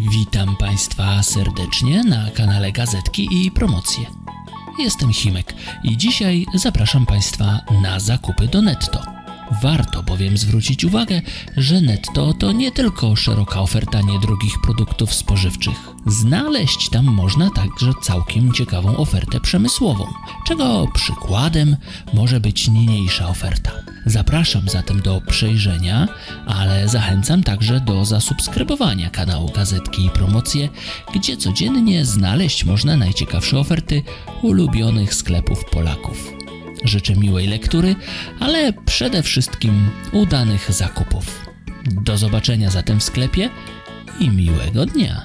Witam Państwa serdecznie na kanale Gazetki i Promocje. Jestem Himek i dzisiaj zapraszam Państwa na zakupy do Netto. Warto bowiem zwrócić uwagę, że Netto to nie tylko szeroka oferta niedrogich produktów spożywczych. Znaleźć tam można także całkiem ciekawą ofertę przemysłową, czego przykładem może być niniejsza oferta. Zapraszam zatem do przejrzenia, ale zachęcam także do zasubskrybowania kanału Gazetki i Promocje, gdzie codziennie znaleźć można najciekawsze oferty ulubionych sklepów Polaków. Życzę miłej lektury, ale przede wszystkim udanych zakupów. Do zobaczenia zatem w sklepie i miłego dnia.